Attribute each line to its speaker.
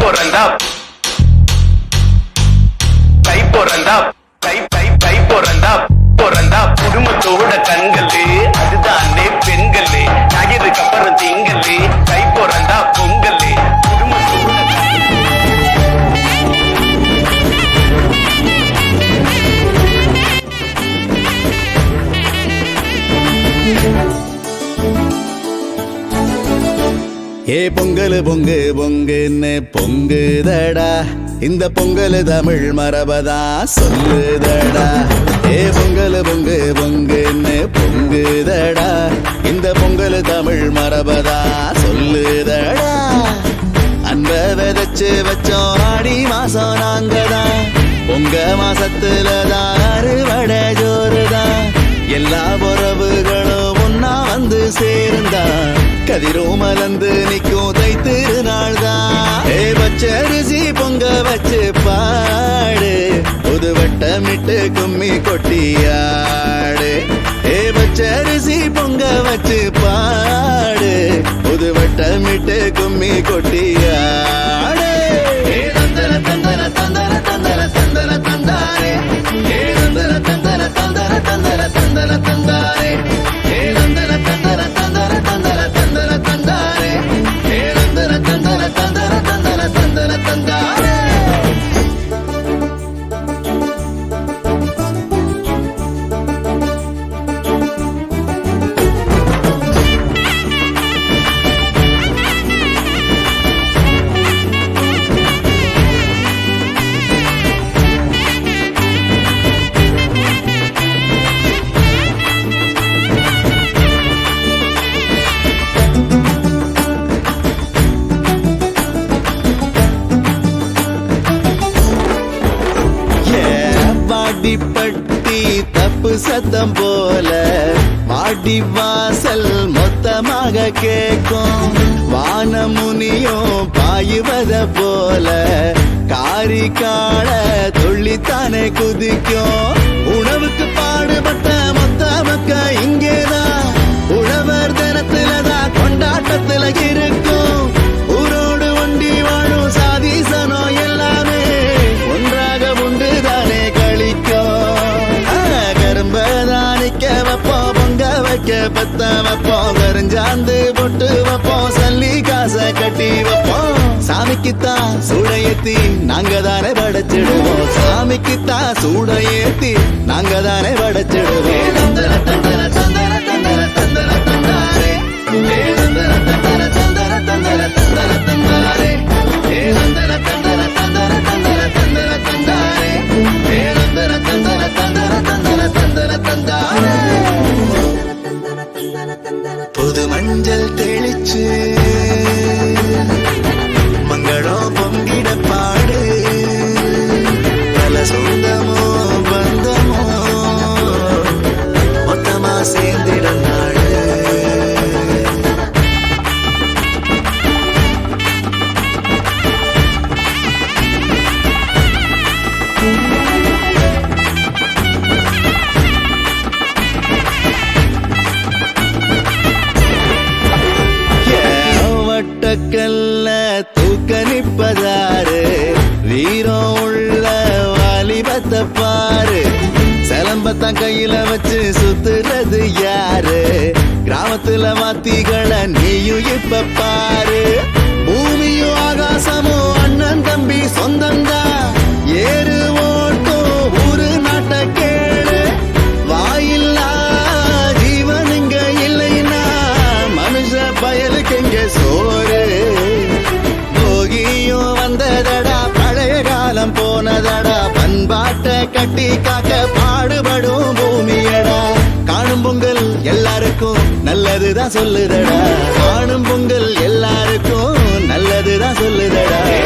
Speaker 1: பிறந்தா
Speaker 2: ஏ பொங்கல் பொங்கு பொங்குன்னு பொங்குதடா. இந்த பொங்கல் தமிழ் மரபதா சொல்லுதடா. ஏ பொங்கல் பொங்கு பொங்குன்னு பொங்குதடா. இந்த பொங்கல் தமிழ் மரபதா சொல்லுதடா. அன்ப விதைச்சு வச்சோம் ஆடி மாசம் நாங்கதான். பொங்க மாசத்துல அறுவடை ஜோறுதான். எல்லா உறவுகளும் கதிரும் மலர்ந்து நிக்கும் தை திருநாள் தான் ஏ பச்சரிசி பொங்க வச்சு பாடு. புது வட்டமிட்டு கும்மி கொட்டியாடு. ஏ பச்சரிசி பொங்க வச்சு பாடு. புது வட்டமிட்டு கும்மி கொட்டியாடு தந்தர சத்தம் போல வாடி வாசல் மொத்தமாக கேட்கும் வானமுனியும் பாயுவத போல காரி காண துள்ளித்தானே குதிக்கும். உணவுக்கு பாடுபட்ட மொத்த மக்க இங்கேதான். உழவர் தினத்துலதான் கொண்டாட்டத்துல இருக்கும். வைப்போம் சல்லி காசை கட்டி வைப்போம். சாமிக்குத்தான் சூட ஏத்தி நாங்க தானே படைச்சிடுவோம். சாமிக்குத்தான் சூட ஏத்தி நாங்க தானே படைச்சிடுவோம். தந்தர தந்தர தந்தர தந்தர தந்தர தந்தாரே தந்தர தந்தர தந்தர தந்தர தந்தர தந்தாரே தந்தர தந்தர தந்தர தந்தர தந்தர தந்தாரே தந்தர தந்தர தந்தர தந்தர தந்தர தந்தாரே புது மஞ்சள் தேடி catches பாரு. சிலம்பத்தான் கையில வச்சு சுத்துறது யாரு? கிராமத்துல வாத்திகளை நீயும் இப்ப பாரு. பூமியும் ஆகாசமும் கட்டி காக்க பாடுபடும் பூமியடா. காணும் பொங்கல் எல்லாருக்கும் நல்லதுதான் சொல்லுதடா. காணும் பொங்கல் எல்லாருக்கும் நல்லதுதான் சொல்லுதடா.